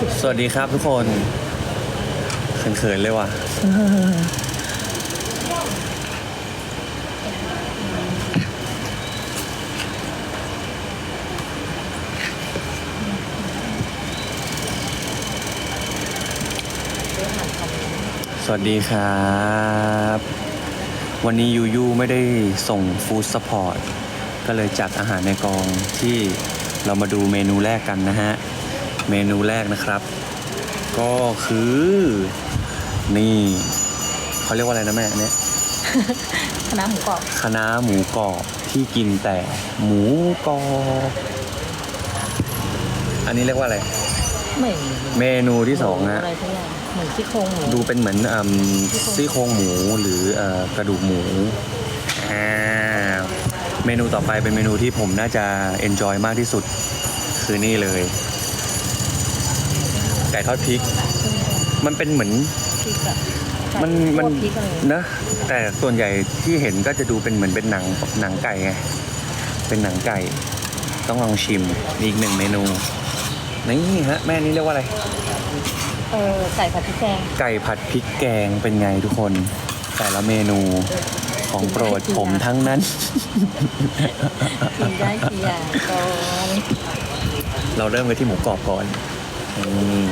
สวัสดีครับทุกคนเขินๆเลยว่ะ สวัสดีครับ วันนี้ยูยูไม่ได้ส่งฟู้ดสปอร์ต ก็เลยจัดอาหารในกองที่เรามาดูเมนูแรกกันนะฮะ เมนูแรกนะครับ ก็คือ นี่เขาเรียกว่าอะไรนะแม่อันเนี้ยคณะหมูกรอบคณะหมูกรอบที่กินแต่หมูกรอบอันนี้เรียกว่าอะไรเหมือนเมนูที่สองฮะอะไรทุกอย่างเหมือนซี่โครงหมูดูเป็นเหมือนอืมซี่โครงหมูหรือเอ่อกระดูกหมูอ่าเมนูต่อไปเป็นเมนูที่ผมน่าจะเอนจอยมากที่สุด คือนี่เลย ไก่ทอดพริก มันเป็นเหมือนพริกอะมันมันพวกพริกอะไรนะ แต่ส่วนใหญ่ที่เห็นก็จะดูเป็นเหมือนเป็นหนังหนังไก่ไงเป็นหนังไก่ ต้องลองชิมนี่อีกหนึ่งเมนูนี่ฮะแม่นี่เรียกว่าอะไร เออไก่ผัดพริกแกงไก่ผัดพริกแกงเป็นไงทุกคน แต่ละเมนูของโปรดผมทั้งนั้น กินได้กี่อย่างก่อนเราเริ่มกันที่หมูกรอบก่อน อืม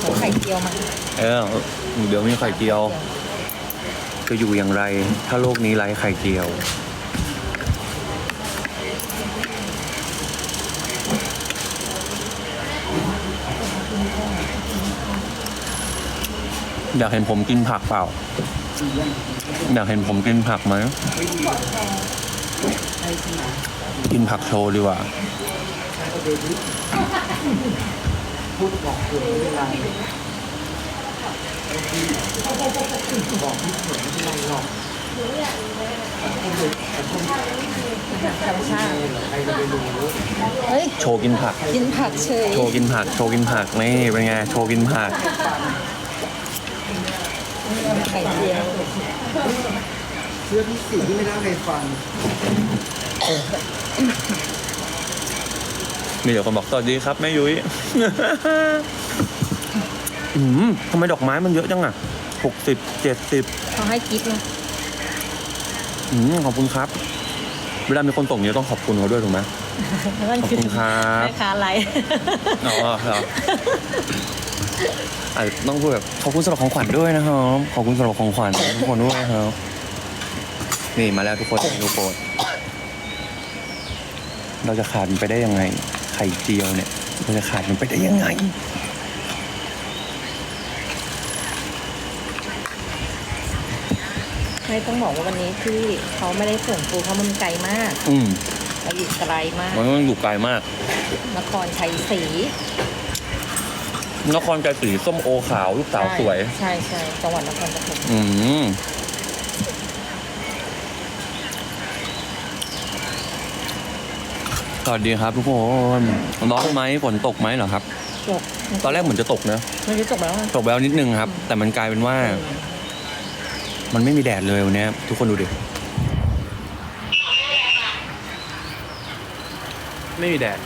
หมูไข่เจียวมาเออเดี๋ยวมีไข่เจียว จะอยู่อย่างไร ถ้าโลกนี้ไร้ไข่เจียว อยากเห็นผมกินผักเปล่า อยากเห็นผมกินผักไหม กินผักโชว์ดีกว่า ธรรมชาติเฮ้ย โชว์กินผัก กินผักเฉย โชว์กินผัก โชว์กินผัก นี่เป็นไง โชว์กินผัก ไข่เจียวเชื่อที่สิ่งที่ไม่ได้ใครฟัง มีเดี๋ยวคนบอกสวัสดีครับแม่ยุ้ยอืมทำไมดอกไม้มันเยอะจังอะหกสิบเจ็ดสิบเขาให้กิฟต์ไงอืมขอบคุณครับ เวลามีคนส่งเนี่ยต้องขอบคุณเขาด้วยถูกไหมแล้วก็ขอบคุณครับแม่ค้าไรอ๋อเหรออาจจะต้องพูดแบบขอบคุณสำหรับของขวัญด้วยนะครับขอบคุณสำหรับของขวัญทุกคนด้วยครับ นี่มาแล้วทุกคนเมนูโปรดเราจะขาดมันไปได้ยังไงไข่เจียวเนี่ยเราจะขาดมันไปได้ยังไง ไม่ต้องบอกว่าวันนี้ที่เขาไม่ได้ส่งปูเพราะมันไกลมากอืมเราอยู่ไกลมากมันต้องอยู่ไกลมาก นครชัยศรีนครไกรศรีส้มโอขาวลูกสาวสวย ใช่ใช่จังหวัดนครปฐมอืม วัสดีครับทุกคนร้อนไหมฝนตกไหมเหรอครับจบตอนแรกเหมือนจะตกนะไม่ได้จบแล้วอะตกแววนิดนึงครับ แต่มันกลายเป็นว่า มันไม่มีแดดเลยวันเนี้ยทุกคนดูดิไม่มีแดด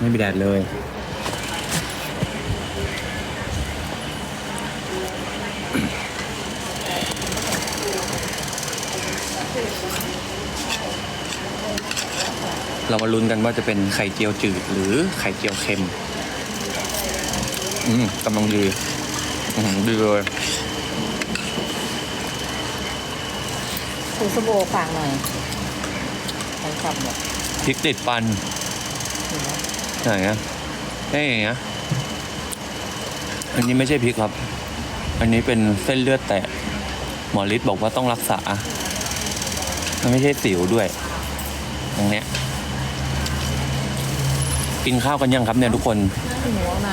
ไม่มีแดดเลย เรามาลุ้นกันว่าจะเป็นไข่เจียวจืดหรือไข่เจียวเค็ม อืมกำลังดีอืมดีเลยคุณสโบฝากหน่อยใครขับหมดพริกติดฟันไหนอะเอ้ยนะอันนี้ไม่ใช่พริกครับ อันนี้เป็นเส้นเลือดแตกหมอฤทธิ์บอกว่าต้องรักษา มันไม่ใช่สิวด้วยตรงเนี้ย กินข้าวกันยังครับเนี่ยทุกคน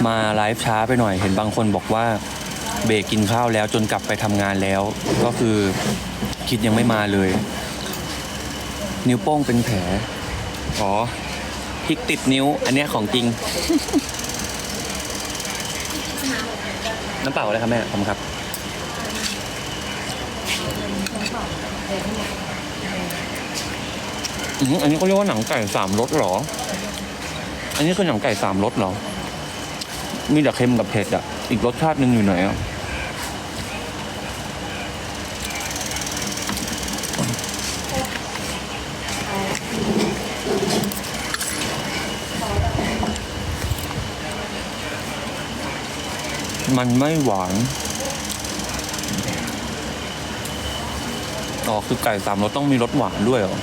มาไลฟ์ช้าไปหน่อยเห็นบางคนบอกว่าเบรกกินข้าวแล้วจนกลับไปทำงานแล้ว ก็คือคิดยังไม่มาเลย นิ้วโป้งเป็นแผลอ๋อพริกติดนิ้ว อันเนี้ยของจริง น้ำเปล่าอะไรครับแม่ขอบคุณครับ อืมอันนี้เขาเรียกว่าหนังไก่สามรสเหรอ อันนี้คือหนังไก่สามรสเหรอ มีแต่เค็มกับเผ็ดอะ อีกรสชาติหนึ่งอยู่ไหนอะมันไม่หวาน อ๋อ คือไก่สามรสต้องมีรสหวานด้วยเหรอ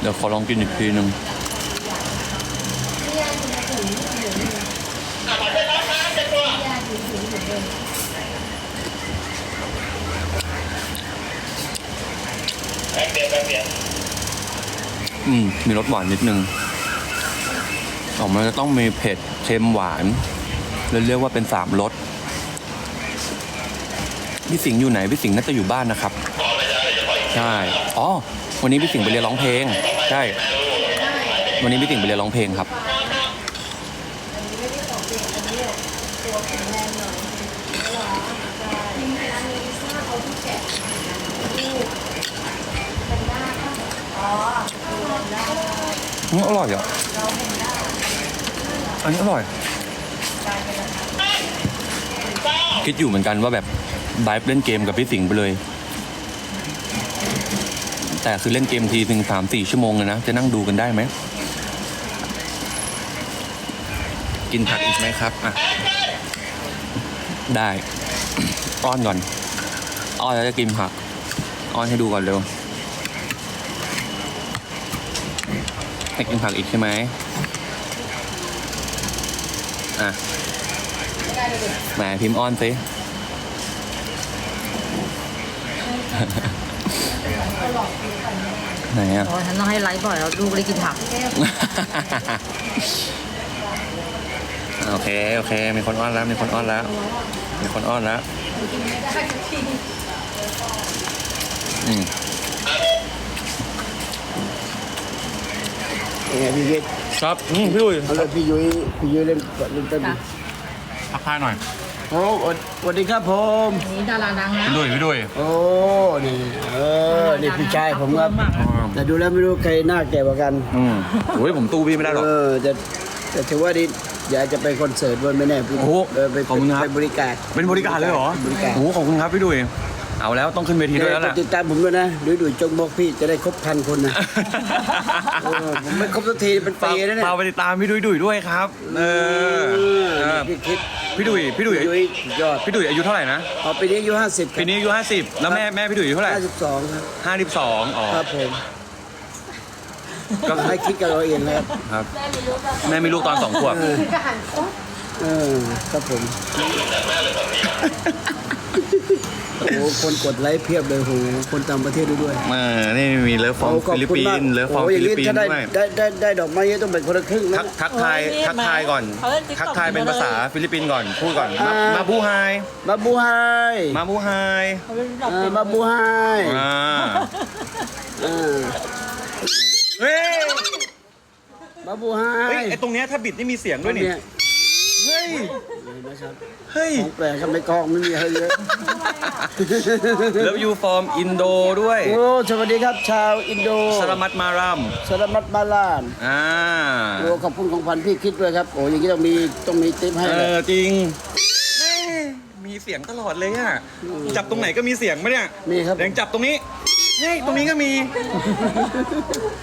เดี๋ยวขอลองกินอีกทีหนึ่ง อืมมีรสหวานนิดนึง ออกมาจะต้องมีเผ็ดเค็มหวานเลยเรียกว่าเป็นสามรสพี่สิงห์อยู่ไหนพี่สิงห์น่าจะอยู่บ้านนะครับ ใช่ อ๋อ วันนี้พี่สิงห์ไปเรียนร้องเพลง ใช่ วันนี้พี่สิงห์ไปเรียนร้องเพลงครับอื มอร่อยอะ อันนี้อร่อย คิดอยู่เหมือนกันว่าแบบไบฟ์เล่นเกมกับพี่สิงห์ไปเลย แต่คือเล่นเกมทีถึงสามสี่ชั่วโมงเลยนะ จะนั่งดูกันได้ไหม กินผักอีกไหมครับ อะ ได้ อ้อนก่อน อ้อนแล้วจะกินผัก อ้อนให้ดูก่อนเร็ว ให้กินผักอีกใช่ไหมอะแหมพิมพ์อ้อนสิไหนอะ โอ้ยฉันต้องให้ไลฟ์บ่อยแล้วลูกได้กินผัก โอเค โอเค มีคนอ้อนแล้ว มีคนอ้อนแล้ว มีคนอ้อนแล้ว อืม ยังไงพี่วิทย์ครับอืมพี่ดุยเอาเลยพี่ยุ้ยพี่ยุ้ยเล่นเล่นต้นค่ะ ทักทายหน่อยโอ้สวัสดีครับผม อันนี้ดาราดังนะ พี่ดุยพี่ดุยโอ้ นี่ เออ นี่พี่ชายผมครับมากแต่ดูแล้วไม่รู้ใครหน้าแก่กว่ากัน อืมโอ้ยผมตู้พี่ไม่ได้หรอก เออแต่แต่ถือว่าดีอยากจะไปคอนเสิร์ตวันไม่แน่พี่โอ้โหเออไปขอบคุณครับ ไปบริการเป็นบริการเลยเหรอ บริการ โอ้โหขอบคุณครับพี่ดุย เอาแล้วต้องขึ้นเวทีด้วยแล้วแหละติดตามผมด้วยนะดูดูจงบอกพี่จะได้ครบพันคนนะเออผมไม่ครบสักทีเป็นฝากปีแล้วเนี่ยฝากไปติดตามพี่ดุยดุยด้วยครับ เออเออพี่คิดพี่ดุยพี่ดุยยุ้ยสุดยอดพี่ดุยอายุเท่าไหร่นะเอาปีนี้อายุห้าสิบปีนี้อายุห้าสิบแล้วแม่แม่พี่ดุยอายุเท่าไหร่ห้าสิบสองครับห้าสิบสองอ๋อครับผมก็ให้คิดกับเราเองนะครับครับ แม่มีลูกตอนสองขวบเออครับผม โอ้โหคนกดไลค์เพียบเลยโหคนต่างประเทศด้วยเออนี่มีเลิฟฟอร์มโอ้ขอบฟิลิปคุณปิมากนส์เลิฟฟอร์มโอ้ย่าฟิลิปปินถ้าส์ได้ด้วยได้ได้ได้ดอกไม้เยอะต้องเป็นคนละครึ่งทันะกทักทายโอ้ยนี่ทักทายก่อน เขาเล่น TikTok ทักทายเป็นภาษาฟิลิปปินส์ก่อนพูดก่อนมาอ่ามมาบูไฮมาบูไฮมาบูไฮเขาเล่นดอกเออเต็มมาบูไฮอ่าเออเฮ้ยมาบูไฮเฮ้ยไอตรงเนี้ยถ้าบิดนี่มีเสียงด้วยนี่เนี่ย เฮ้ยเห็นไหมครับเฮ้ยของแปลกครับในกองไม่มีอะไรเยอะเลิฟยูฟอร์มอินโดด้วยโอ้สวัสดีครับชาวอินโดสลามัดมารัมสลามัดมาลานอ่าโอ้ขอบคุณของพันพี่คิดด้วยครับโอ้อย่างนี้ต้องมีต้องมีติ๊บให้เอเลยอจริงแม่มีเสียงตลอดเลยอะจับตรงไหนก็มีเสียงไหมเนี่ยมีครับ แดงจับตรงนี้เฮ้ยตรงนี้ก็มี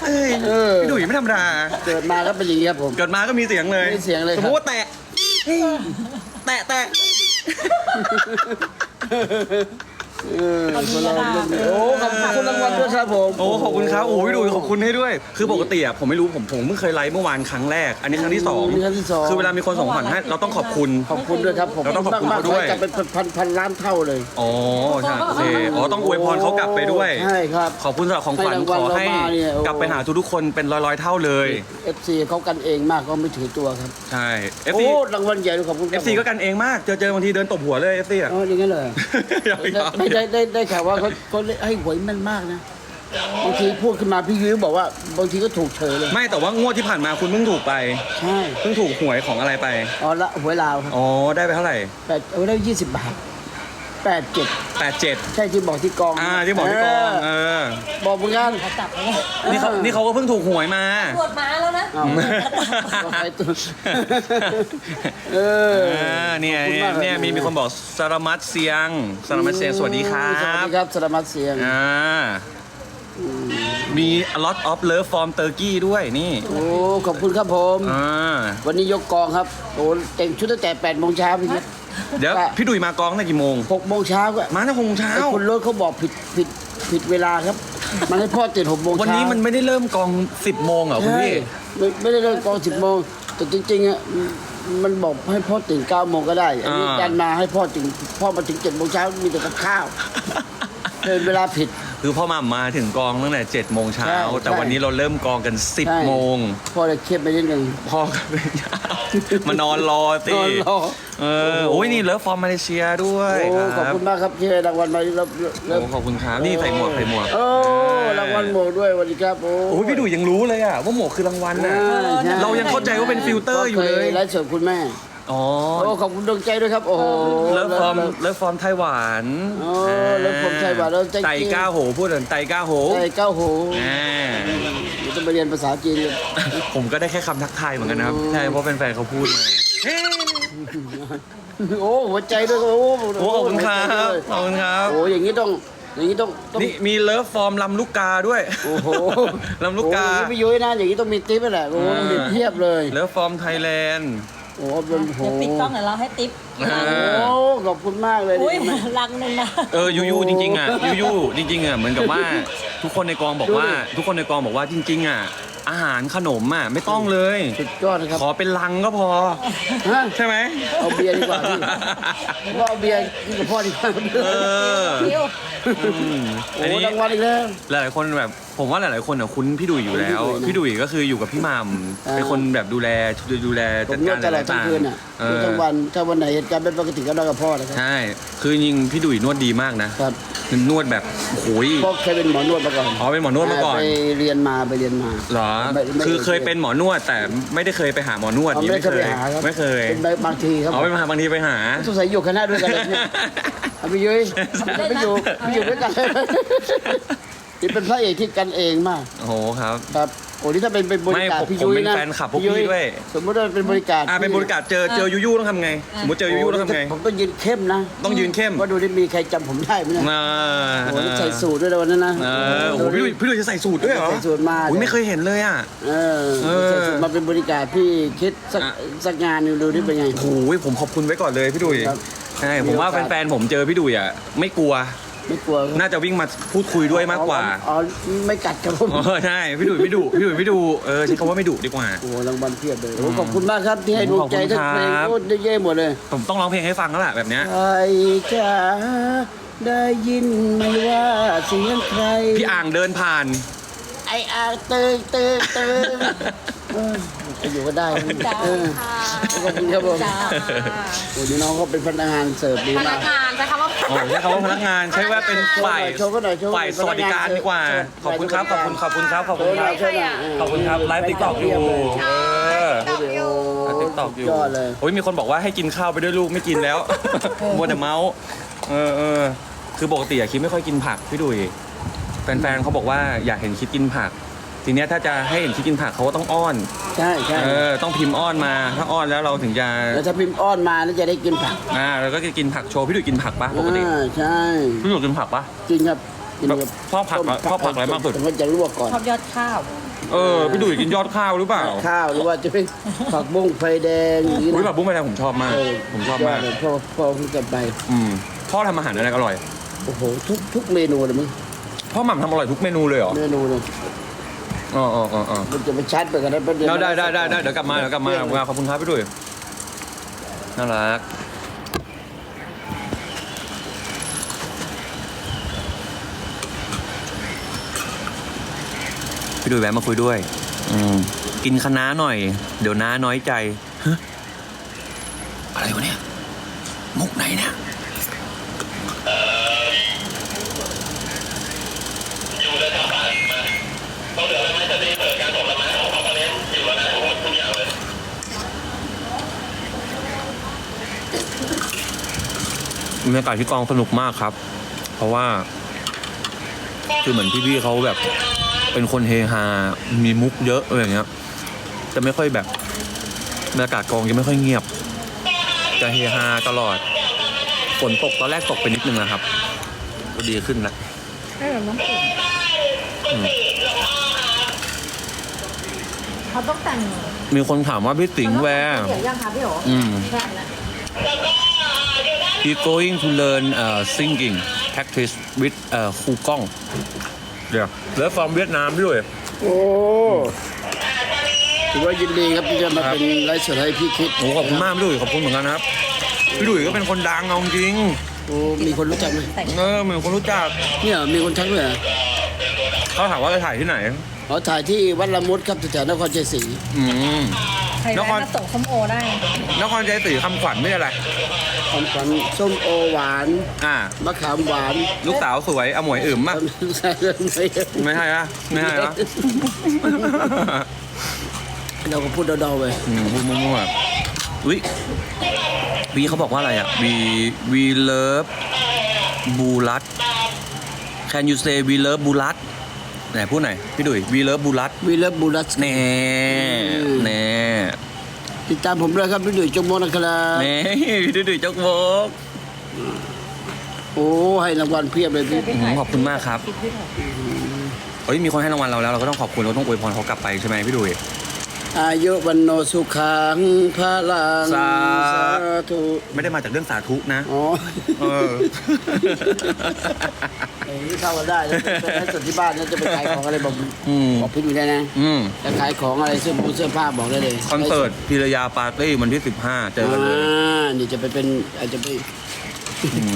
เฮ้ยเออ พี่ดุยไม่ธรรมดา เกิดมาก็เป็นอย่างนี้ครับผม เกิดมาก็มีเสียงเลยมีเสียงเลยครับ สมมติว่าแตะเฮ้ย แตะแตะ เออคนเราเรื่องนี้โอ้ขอบคุณรางวัลด้วยครับผม โอ้ขอบคุณครับโอ้พี่ดุยขอบคุณให้ด้วย คือปกติอะผมไม่รู้ผมผมเพิ่งเคยไลฟ์เมื่อวานครั้งแรก อันนี้ครั้งที่สองนี่ครั้งที่สอง คือเวลามีคนส่งขวัญให้เราต้องขอบคุณ ขอบคุณด้วยครับผมเราต้องขอบคุณเขาด้วย มกๆจะเป็นพันพันล้านเท่าเลยอ๋อใช่โอเคอ๋อต้องอวยพรเขากลับไปด้วย ใช่ครับ ขอบคุณสำหรับของขวัญให้ขรางวัลอให้เรามาเนี่ยโอ้ กลับไปหาทุกๆคนเป็นร้อยๆเท่าเลย FC เขากันเองมากก็ไม่ถือตัวครับใช่ โอ้ FC รางวัลใหญ่ด้วยขอบคุณครับ FC ก็กันเองมาก เจอเจอบางทีเดินตบหัวเลย FC อะอ๋ออย่างนั้นเลยยอมๆไม่ได้ได้ได้ข่าวว่าเขาเขาให้หวยแม่นมากนะบางทีพูดขึ้นมาพี่ยุ้ยบอกว่าบางทีก็ถูกเฉยเลย ไม่แต่ว่างวดที่ผ่านมาคุณเพิ่งถูกไปใช่เพิ่งถูกหวยของอะไรไปอ๋อละหวยลาวครับอ๋อได้ไปเท่าไหร่แต่เอาได้ยี่สิบบาท แปดเจ็ดแปดเจ็ดใช่ที่บอกที่กองอ่าที่บอกที่กองเออบอกเหมือนกัน เขาจับไปเลยนี่เขานี่เขาก็เพิ่งถูกหวยมา ตรวจมาแล้วนะอ้าวบอกใครตัวเออ เออเนี่ยขอบคุณเนี่ยมากเนี่ยมีมีคนบอกสารมัดเสียงสารมัดเสียงสวัสดีครัสวัสบดีครับสารมัดเสียง อ่ามี a lot of love from Turkey ด้วยนี่โอ้ ขอบคุณครับผม อ่าวันนี้ยกกองครับ โอ้แต่งชุดตั้งแต่8ปดโมงเช้าพี่นิด เดี๋ยวว่าพี่ดุยมากองตั้งกี่โมง หกโมงเช้าก็มาตั้งหกโมงเช้า ไอ้คนรถเขาบอกผิดผิดผิดเวลาครับ มันให้พ่อตื่นหกโมงเช้าวันนี้มันไม่ได้เริ่มกอง10โมงเหรอคุณใช่พี่ไม่ไม่ได้เลิกกองสิบโมงแต่จริงๆอะมันบอกให้พ่อตื่นเก้าโมงก็ได้อันนี้อ่าดันมาให้พ่อถึงพ่อมาถึงเจ็ดโมงเช้ามีแต่กับข้าว เดินเวลาผิด คือพ่อมามาถึงกองตั้งแต่7โมงเช้า ใช่แต่ใช่วันนี้เราเริ่มกองกันใช่10โมงพ่อเลยเครียดไปนิดนึง พ่อก็ไม่ยาวมานอนรอสินอนรอ เออโอ้ยนี่เลิฟฟอร์มมาเลเซียด้วยโอ้ขคอบรับคุณมากครับที่ให้รางวัลมารับโอ้ขอบคุณครับนี่ใส่หมวกใส่หมวกโอ้รางวัลหมวกด้วยสวัสดีครับโอ้โอ้ยพี่ดุยยังรู้เลยอะว่าหมวกคือรางวัลน่ะใช่ใช่เรายังเข้าใจว่าเป็นฟิลเตอร์อยู่เลยไลฟ์สดคุณแม่ อ๋อโอ้ขอบคุณดวงใจด้วยครับ โอ้โห เลิฟฟอร์มเลิฟเลิฟฟอร์มไต้หวันอ๋อเลิฟฟอร์มไต้หวันแล้ว thank you ไต่ก้าโหพูดถึงไต่ก้าโหไอ้เก้าโหอ่าเดี๋ยวต้องไปเรียนภาษาจีนเลยผมก็ได้แค่คำทักทายเหมือนกันนะครับอ๋อใช่เพราะแฟนๆเขาพูดมาเฮ้โอ้หัวใจด้วยโอ้โอ้ขอบคุณครับหัวใจด้วยขอบคุณครับ โอ้อย่างนี้ต้องอย่างนี้ต้องต้องนี่มีเลิฟฟอร์มลำลูกกาด้วยโอ้โหลำลูกกาโอ้อย่างนี้พี่ยุ้ยนะอย่างนี้ต้องมีติ๊บแหละโอ้อ่ามีเทียบเลย เลิฟฟอร์มไทยแลนด์ โอ้เป็นโอ้โหเดี๋ยวปิดกล้องเดี๋ยวเราให้ติ๊บอ่า โอ้ขอบคุณมากเลยอุ้ยดีไหมลังหนึ่งนะ เออยูยูจริงๆอะยูยูจริงๆอะเหมือนกับว่าทุกคนในกองบอกว่า ดูดิ ทุกคนในกองบอกว่าจริง ๆ อะ อาหารขนมอะไม่ต้องเลย สุดยอดนะครับขอเป็นลังก็พอ ฮะใช่ไหมเอาเบียร์ดีกว่าพี่ว่าเอาเบียร์กินกับพ่อดีกว่าเออ คิว อืมโอ้อันนี้รางวัลอีกแล้ว หลายๆคนแบบผมว่าหลายๆคนอะคุ้นพี่ดุยอยู่แล้ว คุ้นพี่พี่ดุดุยยนะก็คืออยู่กับพี่หมัมอ่า เป็นคนแบบดูแลดูแลผจัมดนกาวรดตลอดอะไรทั้งต่างคืนอะๆเอดูอทั้งวันถ้าวันไหนเหตุการณ์เป็นปกติก็นอนกับพ่อนะครับ ใช่คือจริงๆพี่ดุยนวดดีมากนะครับ นวดแบบโอ้โหยพ่อเคยเป็นหมอนวดมาก่อนอ๋อเป็นหมอนวดมาก่อน ไปเรียนมาไปเรียนมา เหรอ ไม่ไม่ คือเคยเป็นหมอนวดแต่ไม่ได้เคยไปหาหมอนวดอ๋อนี่ไม่ได้เคยไปหาครับไม่เคยเป็นบางทีครับอ๋อไปมาบางทีไปหา สงสัยอยู่คณะด้วยกันเลยเนี่ยเอาไปยุ้ยเอาไปอยู่ไปอยู่ด้วยกันนี่เป็นพระเอกที่กันเองมาก โอ้โหครับ ครับโอ้นี่ถ้าเป็นเป็นบริการไม่ผมพี่ยุ้ยผมเป็นนะแฟนคลับพวกพี่ยุ้ด้วย สมมติว่าเป็นบริการอ่าเป็นบริการเจอเจอยูยูต้องทำไง สมมติเจอยูยูต้องทำไง ผมต้องยืนเข้มนะต้องยืนเข้มว่าดูได้มีใครจำผมได้ไหมเนี่ยอ่าโอ้โหนี่ใส่สูทด้วยนะวันนั้นนะเออโอ้โหพี่ดุยพี่ดุยจะใส่สูตรด้วยเหรอใส่สูทมาโอ้ยไม่เคยเห็นเลยอะ เออเออ ใส่สูทมาเป็นบริการพี่คิดสักอะสักงานหนึงดูนี่เป็นไง โอ้ยผมขอบคุณไว้ก่อนเลยพี่ดุยครับ ใช่ผมว่ามีโอกาสแฟนๆผมเจอพี่ดุยอะไม่กลัว ไม่กลัวน่าจะวิ่งมาพูดคุยด้วยมากกว่าอ๋ออ๋อไม่กัดครับผมเออใช่พี่ดุยไม่ดุพี่ดุยไม่ดุเออใช้คำว่าไม่ดุดีกว่าโอ้โหรางวัลเพียบเลยโอ้ขอบคุณมากครับที่ให้ดวงใจขอบคุณทั้งเพลงครับโอ้ได้เย่หมดเลย ผมต้องร้องเพลงให้ฟังแล้วล่ะแบบเนี้ยใครจะได้ยินไหมว่าเสียงใคร พี่อ่างเดินผ่าน ไอ้อ่างตึงตึงตึงเออจะอยู่ก็ได้จ้าเออค่ะขอบคุณครับผมจ้าโอ้ดีน้องเขาเป็นพนักงานเสิร์ฟดีพมานักกงานใช้คำว่า โอ้ใช้คำว่าพนักงานใช้ว่าเป็นฝ่ายโชว์ก็หน่อยโชว์ก็หน่ฝ่าอยยสวัสดิการดีกว่าโชว์ขอบคุณครับ ขอบคุณขอบคุณครับขอบโชคุณว์หคน่รัอบยโชว์หน่อยขอบคุณครับไลฟ์ติ๊กต็อกอยู่เอออยู่ติ๊กต็อกอยู่ยอดเลย โอ้ยมีคนบอกว่าให้กินข้าวไปด้วยลูกไม่กินแล้วมัวแต่เมาส์เออเออคือปกติอะคิดไม่ค่อยกินผักพี่ดุยแฟนๆเขาบอกว่าอยากเห็นคิดกินผัก ทีเนี้ยถ้าจะให้เห็นคิดกินผักเขาก็ต้องอ้อน ใช่ใช่เออ ต้องพิมพ์อ้อนมา ถ้าอ้อนแล้วเราถึงจะแล้วถ้าพิมพ์อ้อนมาแล้วจะได้กินผักอ่าเราก็จะกินผักโชว์ พี่ดุยกินผักปะปกติ อ่าใช่พี่ดุยกินผักปะ กินครับกินกับชอบผักเหรอชอบผักอะไรมากสุด ผมก็จะลวกก่อน ชอบยอดข้าว เออ พี่ดุยกินยอดข้าวหรือเปล่าข้าวหรือว่าจะเป็นผักบุ้งไฟแดงอย่างนี้อุ้ยนะแบบบุ้งไปแดงผมชอบมากเออผมชอบมากยดเลยพ่อพ่อเพิ่งจะไป อืมพ่อทำอาหารอะไรอร่อย โอ้โหทุกทุกเมนูเลยมั้งพ่อหม่ำทำอร่อยทุกเมนูเลยเหรอ เมนูเลย อ๋ออ๋ออ๋ออ๋อมันจะไปชัดไปกันได้ประเดี๋ยวแล้วได้ได้ได้ได้เดี๋ยวกลับมาเดี๋ยวกลับมาขอบคุณครับพี่ดุยน่ารักพี่ดุยแวะมาคุยด้วย อืมกินคะน้าหน่อย เดี๋ยวน้าน้อยใจฮะอะไรวะเนี่ย มุกไหนเนี่ย รรยากาศที่กองสนุกมากครับ เพราะว่าคือเหมือนพี่ๆเขาแบบ เป็นคนเฮฮา มีมุกเยอะอะไรอย่างเงี้ย จะไม่ค่อยแบบบรรยากาศกองจะไม่ค่อยเงียบ จะเฮฮาตลอด ฝนตกตอนแรกตกไปนิดนึงนะครับ ก็ดีขึ้นละให้เราต้องกินอืมเขาต้องแต่งมีคนถามว่าพี่สิงห์แวร์เดี๋ยวยังคะพี่โอ๋อืมใช่แล้ว he going to learn uh, singing practice with uh, ครูกล้องเดี๋ยวแล้วฟอร์มเวียดนามพี่ด้วยโอ้ถือว่ายินดีครับที่จะมาเป็นไลฟ์สดให้พี่คิดโอ้ขอบคุณมากพี่ดุยขอบคุณเหมือนกันนะครับพี่ดุยก็เป็นคนดังเอาจริงโอ้มีคนรู้จักไหมแต่งเออเหมือนคนรู้จักเนี่ยมีคนทักด้วยเหรอเขาถามว่าจะถ่ายที่ไหนอ๋อถ่ายที่วัดละมุดครับแถวๆนครชัยศรีอืม ใครนได้คร มาส่งส้มโอได้ นครใจศรีคำขวัญไม่ใช่อะไร ของขวัญส้มโอหวานอ่ามะขามหวานลูกสาวสวยอมวยอึมมะใช่เลยไหมไม่ใช่อะไม่ใช่อะเราก็พูดเดาๆไปอืมพูดมั่วๆอุ้ยวีเขาบอกว่าอะไรอะ we we love บูรัต can you say we love บูรัตไหนพูดหน่อยพี่ดุย we love บูรัตวีเลฟบูรัส แน่แน่ ติดตามผมด้วยครับพี่ดุยจงโมนะครับแน่พี่ดุยจกโบกโอ้ให้รางวัลเพียบเลยพี่อืมขอบคุณมากครับคิดพี่โอ๋เฮ้ยมีคนให้รางวัลเราแล้วเราก็ต้องขอบคุณเราต้องอวยพรเขากลับไปใช่ไหมพี่ดุย อายุวันโนสุขังพระลังสา ธุไม่ได้มาจากเรื่องสาธุนะอ๋อเออเอ้ยเข้ากันได้แล้วไปให้สดที่บ้านนะจะไปขายของอะไรบอกอืม บอกพี่ดุยได้นะอืมจะขายของอะไรเสื้อผ้าเสื้อผ้าบอกได้เลยคอนเสิร์ตพิรยาปาร์ตี้วันที่ 15 เจอกันเลยอ่านี่จะไปเป็นอาจจะไป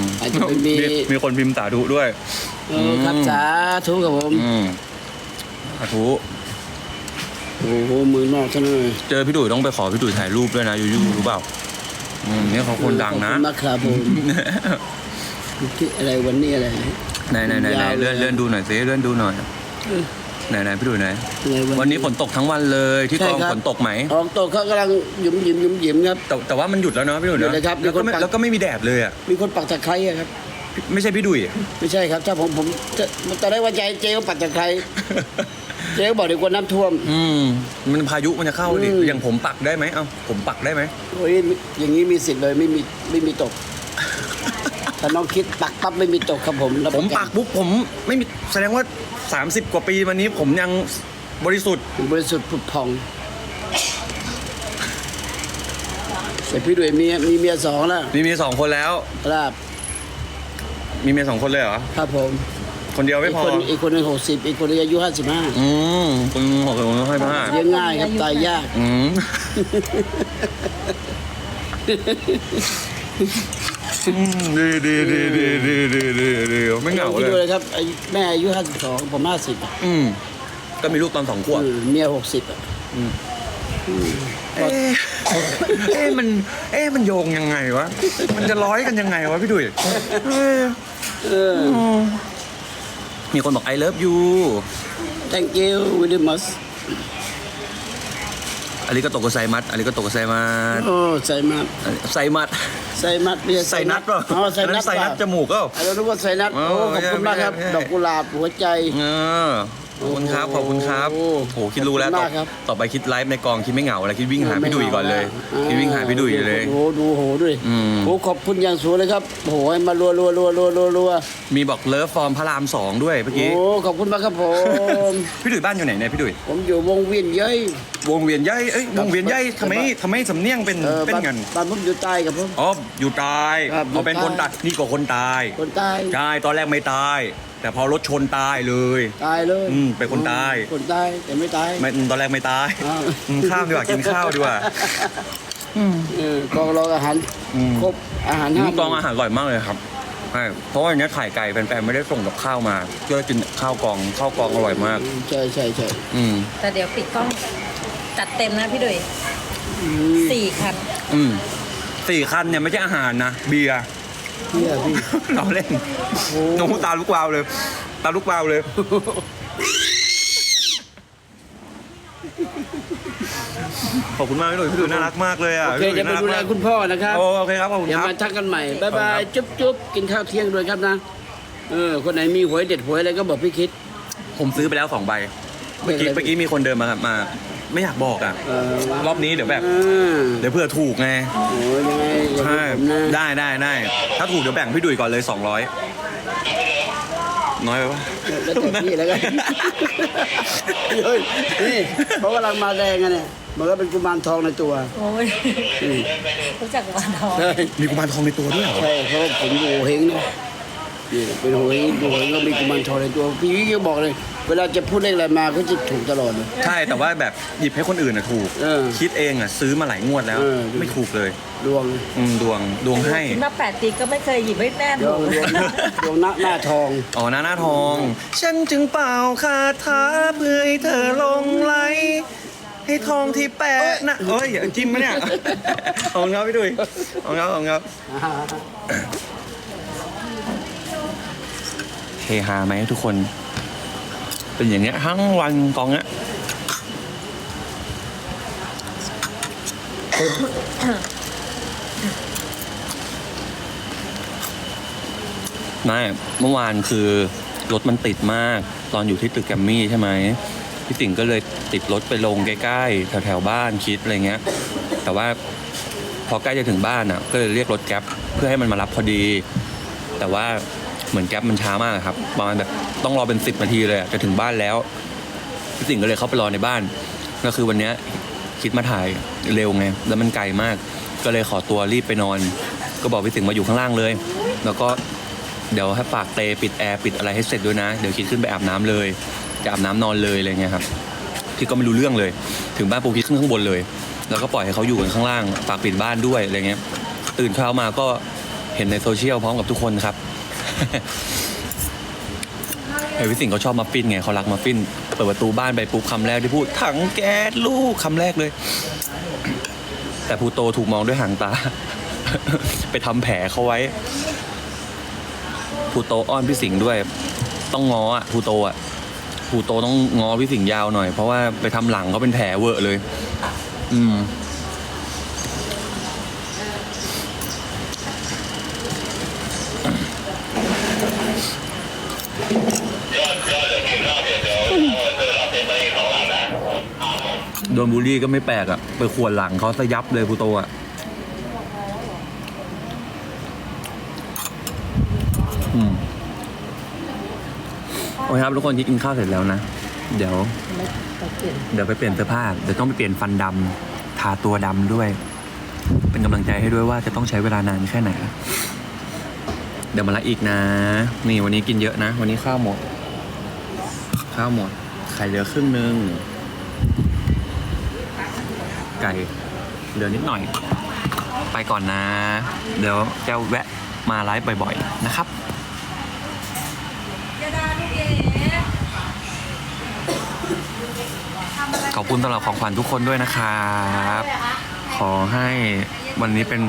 มอาจจะเป็นมีมีคนพิมพ์สาธุด้วย เออครับสาธุกับผม อืมสาธุ โอ้โหมือนอกเท่านั้นเลยเจอพี่ดุยต้องไปขอพี่ดุยถ่ายรูปด้วยนะยูยูรู้เปล่าอืมนี่เขาคนดังนะขอบคุณมากครับผมที่อะไรวันนี้อะไรไหนไหนไหนไหนยาวเลยเลื่อนเลื่อนดูหน่อยสิเลื่อนดูหน่อยไหนไหนพี่ดุยไหนอะไรวันนี้ฝนตกทั้งวันเลยที่ใช่กองครับฝนตกไหมออกโตเขากำลังหยุมหยิมหยุมหยิมครับแต่แต่ว่ามันหยุดแล้วเนาะพี่ดุยหยุเนาะดเลยครับแล้วก็ไม่มีคนปักแล้วก็ไม่มีแดดเลยอะมีคนปักตะไคร้อะครับ ไม่ใช่พี่ดุยไม่ใช่ครับถ้าผมผมจะตอนแรกว่าใจเจ๊ก็ปักตะไคร้ เจ๊ก็บอกเดี๋ยวกลัวน้ำท่วม อืมมันพายุมันจะเข้าดิอืม อย่างผมปักได้ไหมเอ้าผมปักได้ไหมโอ้ยอย่างนี้มีสิทธิ์เลยไม่มีไม่มีตก ถ้าน้องคิดปักปั๊บไม่มีตกครับผมรับผมระนปักปุ๊บผมไม่มีแสดงว่า 30 กว่าปีมานี้ผมยังบริสุทธิ์บริสุทธิ์ผุดผ่องแต่พี่ด้วยมีมีเมียสองแล้วมีเมียสองคนแล้ว ครับมีเมียสองคนเลยเหรอ ครับผม คนเดียวไม่อีกพอ คนอีกคนหนึ่งหกสิบอีกคนหนึงอายุห้าสิบห้าอืมคุณหกคนให้พลาดเลี้ยงง่ายครับตายยากอืมดีดีดีดีดีดีดีดีไม่เหงาคิดเลดูเลยยครับอายุแม่อายุห้าสิบสองผมห้าสิบอืมก็มีลูกตอนสองขวบเมียหกสิบอะเอ๊ะเอ๊ะมัน เอ๊ะมันโยงยังไงวะ มันจะร้อยกันยังไงวะพี่ดุยเอ๊ะเออ มีคนบอก I love you thank you very much อาริกาโตโกไซมัสอาริกาโตโกไซมัสโอ้ใส่มัดไซมัสใส่มัดไม่ใช่ใส่นัดเปล่าอ๋อใส่นัดใส่นัดจมูกเปล่าเรารู้ว่าใส่นัดอ๋อโอ้ขอบคุณมากครับไม่ใช่ดอกกุหลาบหัวใจเออ ขอบคุณครับขอบคุณครับโอ้โหคิดรู้แล้วขอบต่อคุณมากครับ ต่อไปคิดไลฟ์ในกองคิดไม่เหงาแล้วคิดวิ่งหาพี่ดุยก่อนเลยคิดวิ่งหาพี่ดุยเลย โอ้โหดูโหด้วยอืมโอ้ขอบคุณอย่างสูงเลยครับโอ้โหให้มารัวรัวรัวรัวรัวรัวมีบอกเลิฟฟอร์มพระรามสองด้วยเมื่อกี้โอ้ขอบคุณมากครับผม พี่ดุยบ้านอยู่ไหนเนี่ยพี่ดุยผมอยู่วงเวียนเย้ยวงเวียนใยเอ้ยวงเวียนใยทำไมทำไมสำเนียงเป็นเออเป็นบ้านเงินบ้านผมอยู่ใต้ครับผม อ๋ออยู่ตายครับอยู่เขาเป็นคนใต้ตายนี่ก็คนตายคนใต้ ใช่ตอนแรกไม่ตาย แต่พอรถชนตายเลยตายเลยอืมเป็นคนใต้คนใต้แต่ไม่ตายไม่ตอนแรกไม่ตายอ้าวอืมข้ามดีกว่ากินข้าวดีกว่าเออกองรองอาหารอืม ครบอาหารห้ากองอาหารอร่อยมากเลยครับใช่เพราะว่าอย่างนี้ยถ่ายไก่แฟนๆไม่ได้ส่งกับข้าวมาก็เลยกินข้าวกองข้าวกองอร่อยมาก ใช่ใช่ใช่อืม แต่เดี๋ยวปิดกล้องจัดเต็มนะพี่ดุยอืมสี่คัน อืมสี่คันเนี่ยไม่ใช่อาหารนะ เบียร์ เนี่ยพี่ เราเล่นโอ้ น้องตาลูกวาวเลย ตาลูกวาวเลย ขอบคุณมากพี่หนุ่ยพี่หนุ่ยน่ารักมากเลยอะโอเคจะไปดูแลคุณพ่อนะครับ โอโอเคครับขอบคุณเดี๋ยวครับ มาทักกันใหม่บายบายครับจุ๊บจุ๊บกินข้าวเที่ยงด้วยครับนะ เออ คนไหนมีหวยเด็ดหวยอะไรก็บอกพี่คิดผมซื้อไปแล้วสองใบ เมื่อกี้เป็นอะไรเมื่อกี้มีคนเดินมามา ไม่อยากบอกอะ เออรอบนี้เดี๋ยวแบบ อ่าเดี๋ยวเผื่อถูกไง โอ้ยยังไงอย่าใช่ให้ผมนะได้ได้ได้ ถ้าถูกเดี๋ยวแบ่งพี่ดุยก่อนเลย 200 น้อยไปปะ แล้วแต่พี่แล้วกันเฮ้ยนี่เขากำลังมาแรงอะเนี่ยมันก็เป็นกุมารทองในตัวโอ้ยอืมรู้จักวันทองใช่มีกุมารทองในตัวด้วยเหรอ ใช่เพราะว่าผมอยู่โหเฮงเนี่ยนี่เป็นโหเฮงโหเฮงก็มีกุมารทองในตัวพี่วิกก็บอกเลย เวลาจะพูดเลขอะไรมาก็จะถูกตลอดเลย ใช่แต่ว่าแบบหยิบให้คนอื่นอะถูก เออคิดเองอะซื้อมาหลายงวดแล้ว เออ ไม่ถูกเลยดวงอืมดวงดวงให้ มาแปดปีก็ไม่เคยหยิบให้แม่ดถูวงกดวงดวงหน้าหน้าทอง อ๋อหน้าหน้าทอง ฉันจึงเป่าคาถาเพื่อให้เธอหลงไหลให้ทองที่แปะนะเอ้ยอย่าจิ้มมะเนี่ย ขอบคุณครับพี่ดุยขอบคุณครับขอบคุณครับเฮฮาไหมทุกคน เป็นอย่างเงี้ยทั้งวันกองเนี้ยไม่เมื่อวานคือรถมันติดมาก ตอนอยู่ที่ตึกแกรมมี่ใช่ไหมพี่สิงห์ก็เลยติดรถไปลงใกล้ๆแถวๆบ้านคิดอะไรเงี้ย แต่ว่าพอใกล้จะถึงบ้านอะ ก็เลยเรียกรถแก๊ปเพื่อให้มันมารับพอดี แต่ว่า เหมือนแก๊ปมันช้ามากครับประมาณแบบต้องรอเป็นสิบนาทีเลยจะถึงบ้านแล้วพี่สิงห์ก็เลยเข้าไปรอในบ้าน ก็คือวันนี้คิดมาถ่ายเร็วไงแล้วมันไกลมาก ก็เลยขอตัวรีบไปนอน ก็บอกพี่สิงห์มาอยู่ข้างล่างเลย แล้วก็เดี๋ยวให้ฝากเตปิดแอร์ปิดอะไรให้เสร็จด้วยนะ เดี๋ยวคิดขึ้นไปอาบน้ำเลย จะอาบน้ำนอนเลยอะไรเงี้ยครับพี่ก็ไม่รู้เรื่องเลย ถึงบ้านปูคิดขึ้นข้างบนเลย แล้วก็ปล่อยให้เขาอยู่กันข้างล่างฝากปิดบ้านด้วยอะไรเงี้ยตื่นเช้ามาก็เห็นในโซเชียลพร้อมกับทุกคนครับ เฮ้ยพี่สิงห์เขาชอบมาฟินไงเขารักมาฟินเปิดประตูบ้านไปปุ๊บคำแรกที่พูดถังแก๊สลูกคำแรกเลย แต่ภูโตถูกมองด้วยหางตา ไปทำแผลเขาไว้ภูโตอ้อนพี่สิงห์ด้วย ต้องง้ออะภูโตอะภูโตต้องง้อพี่สิงห์ยาวหน่อย เพราะว่าไปทำหลังเขาเป็นแผลเวอะเลย อืม ดนบูลลี่ก็ไม่แปลกอะ่ะไปขวนหลังเขาซะยับเลยภูโตอะ่ะอืมโอเคครับทุกคนที่กินข้าวเสร็จแล้วนะ เดี๋ยวเปลี่ยนเดี๋ยวไปเปลี่ยนเสื้อผ้าเดี๋ยวต้องไปเปลี่ยนฟันดำทาตัวดำด้วย เป็นกำลังใจให้ด้วยว่าจะต้องใช้เวลานานแค่ไหน เดี๋ยวมาละอีกนะ นี่วันนี้กินเยอะนะ วันนี้ข้าวหมด ข้าวหมดไข่เหลือครึ่งนึง ไก่เหลือนิดหน่อย ไปก่อนนะ เดี๋ยวจะแวะมาไลฟ์บ่อยๆนะครับขอบคุณตลอดของขวัญทุกคนด้วยนะครับ ขอให้วันนี้เป็น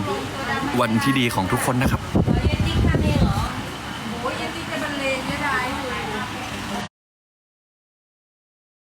วันที่ดีของทุกคนนะครับ